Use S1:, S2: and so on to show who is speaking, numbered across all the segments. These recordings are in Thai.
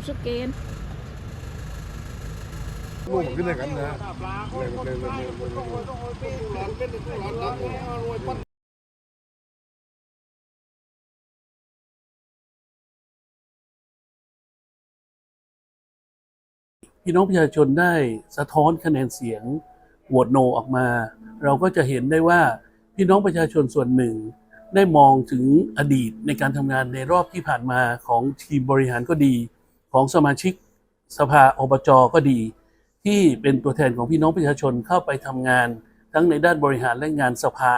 S1: รู้สึกเกณฑ์
S2: ลูกมันขึ้นได้กันนะเลยเลยเลยเลยเลย
S3: พี่น้องประชาชนได้สะท้อนคะแนนเสียงโหวตโนออกมา เราก็จะเห็นได้ว่าพี่น้องประชาชนส่วนหนึ่ง ได้มองถึงอดีตในการทำงานในรอบที่ผ่านมาของทีมบริหารก็ดี ของสมาชิกสภาอบจก็ดี ที่เป็นตัวแทนของพี่น้องประชาชนเข้าไปทำงาน ทั้งในด้านบริหารและงานสภา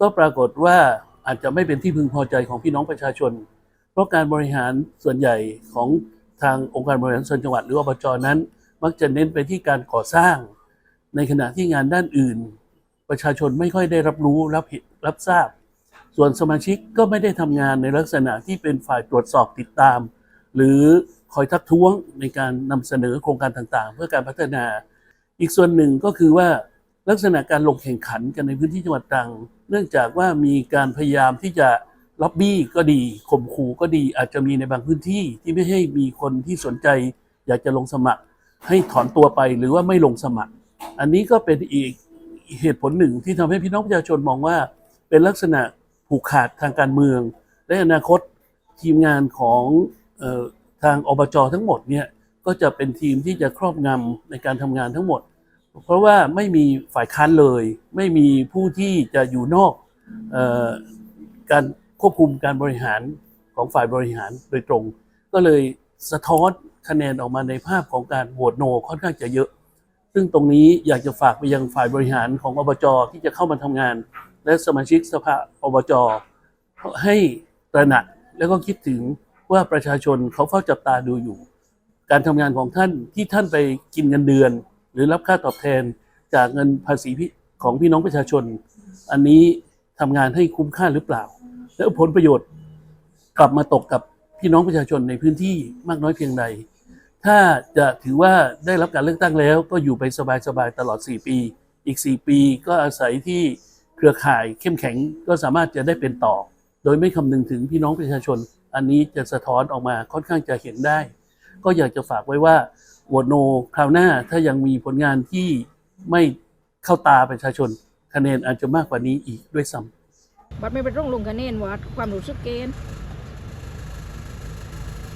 S3: ก็ปรากฏว่าอาจจะไม่เป็นที่พึงพอใจของพี่น้องประชาชน เพราะการบริหารส่วนใหญ่ของทางองค์การบริหารส่วนจังหวัดหรืออบจนั้น มักจะเน้นไปที่การก่อสร้าง ในขณะที่งานด้านอื่น ประชาชนไม่ค่อยได้รับรู้รับเห็นรับทราบ ส่วนสมาชิกก็ไม่ได้ทำงานในลักษณะที่เป็นฝ่ายตรวจสอบติดตาม หรือ คอยทักท้วงในการนำเสนอโครงการต่างๆ เพื่อการพัฒนา อีกส่วนหนึ่งก็คือว่าลักษณะการลงแข่งขันกันในพื้นที่จังหวัดตรัง เนื่องจากว่ามีการพยายามที่จะล็อบบี้ก็ดีข่มขู่ก็ดีอาจจะมีในบางพื้นที่ที่ไม่ให้มีคนที่สนใจอยากจะลงสมัคร ให้ถอนตัวไปหรือว่าไม่ลงสมัคร อันนี้ก็เป็นอีกเหตุผลหนึ่งที่ทำให้พี่น้องประชาชนมองว่า เป็นลักษณะผูกขาดทางการเมือง และอนาคตทีมงานของ ทางอบจทั้งหมดเนี่ยก็จะเป็นทีมที่จะครอบงำในการทำงานทั้งหมด เพราะว่าไม่มีฝ่ายค้านเลย ไม่มีผู้ที่จะอยู่นอกออการควบคุมการบริหารของฝ่ายบริหารโดยตรง ก็เลยสะท้อนคะแนนออกมาในภาพของการโหวตโนค่อนข้างจะเยอะ ซึ่งตรงนี้อยากจะฝากไปยังฝ่ายบริหารของอบจที่จะเข้ามาทำงาน และสมาชิกสภาอบจให้ตระหนักแล้วก็คิดถึง ว่าประชาชนเขาเฝ้าจับตาดูอยู่ การทำงานของท่านที่ท่านไปกินเงินเดือน หรือรับค่าตอบแทนจากเงินภาษีของพี่น้องประชาชน อันนี้ทำงานให้คุ้มค่าหรือเปล่า แล้วผลประโยชน์กลับมาตกกับพี่น้องประชาชนในพื้นที่มากน้อยเพียงใด ถ้าจะถือว่าได้รับการเลือกตั้งแล้วก็อยู่ไปสบายๆตลอด 4 ปี อีก 4 ปีก็อาศัยที่เครือข่ายเข้มแข็งก็สามารถจะได้เป็นต่อ โดยไม่คำนึงถึงพี่น้องประชาชน อันนี้จะสะท้อนออกมาค่อนข้างจะเห็นได้ ก็อยากจะฝากไว้ว่าโหวตโนคราวหน้าถ้ายังมีผลงานที่ไม่เข้าตาประชาชนคะแนนอาจจะมากกว่านี้อีกด้วยซ้ำ
S1: บัดไม่เป็นร่องลงคะแนนวัดความรู้สึกเกณฑ์